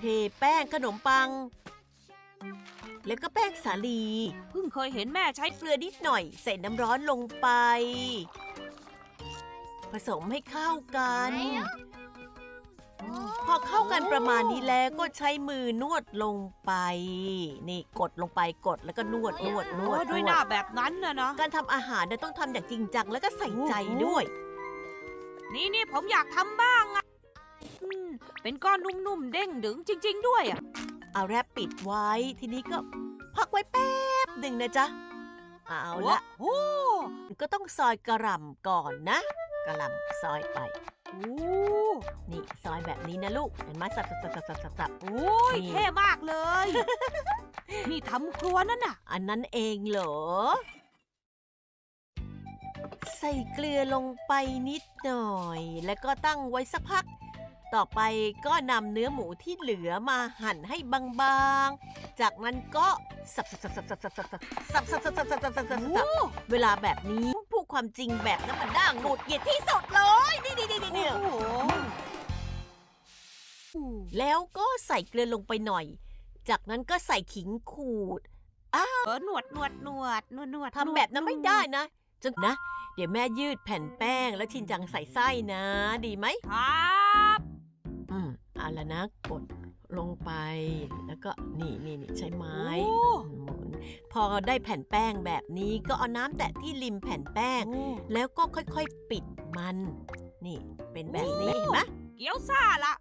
เทแป้งขนมปัง แล้วก็แป้งสาลี เพิ่งเคยเห็นแม่ใช้ใช้เกลือนิดหน่อย ใส่น้ำร้อนลงไป ผสมให้เข้ากัน พอเข้ากันประมาณนี้แล้วก็ใช้มือนวดลงไป นี่กดลงไปกดแล้วก็นวดนวดนโอ้วดด้วยนหวน้าดแบบนั้นนะนะการทำอาหารเนี่ยต้องทำอย่างจริงจังแล้วก็ใส่ใจด้วย นี่นี่ผมอยากทำบ้างอะอืม เป็นก้อนนุ่มๆ เด้งดึงจริง ๆ ด้วยอะเอาแรปปิดไว้ ทีนี้ก็พักไว้แป๊บหนึ่งนะจ๊ะ เอาละโอ้ก็ต้องซอยกระหล่ำก่อนนะ กระหล่ำซอยไปโอ้นี่ซอยแบบนี้นะลูก เห็นไหมสับสับสับสับสับสับสับโอ้ยนี่เท่มากเลย นี่ทำครัวนั่นน่ะ อันนั้นเองเหรอ ใส่เกลือลงไปนิดหน่อย แล้วก็ตั้งไว้สักพัก ต่อไปก็นำเนื้อหมูที่เหลือมาหั่นให้บางๆ จากนั้นก็สับสับสับสับสับสับสับสับสับสับสับสับสับสับสับสับเวลาแบบนี้พูดความจริงแบบนั้นมันน่าหงุดหงิดที่สุดเลยนี่นี่นี่นี่โอ้โหแล้วก็ใส่เกลือลงไปหน่อย จากนั้นก็ใส่ขิงขูดเออหนวดหนวดหนวดหนวดหนวดทำแบบนั้นไม่ได้นะจนนะ เดี๋ยวแม่ยืดแผ่นแป้งแล้วชินจังใส่ไส้นะ ดีไหมครับอื มเอาละนะกดลงไป แล้วก็นี่นี่นี่ใช้ไม้โอ้หมุนพอได้แผ่นแป้งแบบนี้ก็เอาน้ำแตะที่ริมแผ่นแป้ง แล้วก็ค่อยๆปิดมัน นี่เป็นแบบนี้เห็นไหมเกี๊ยวซ่าละ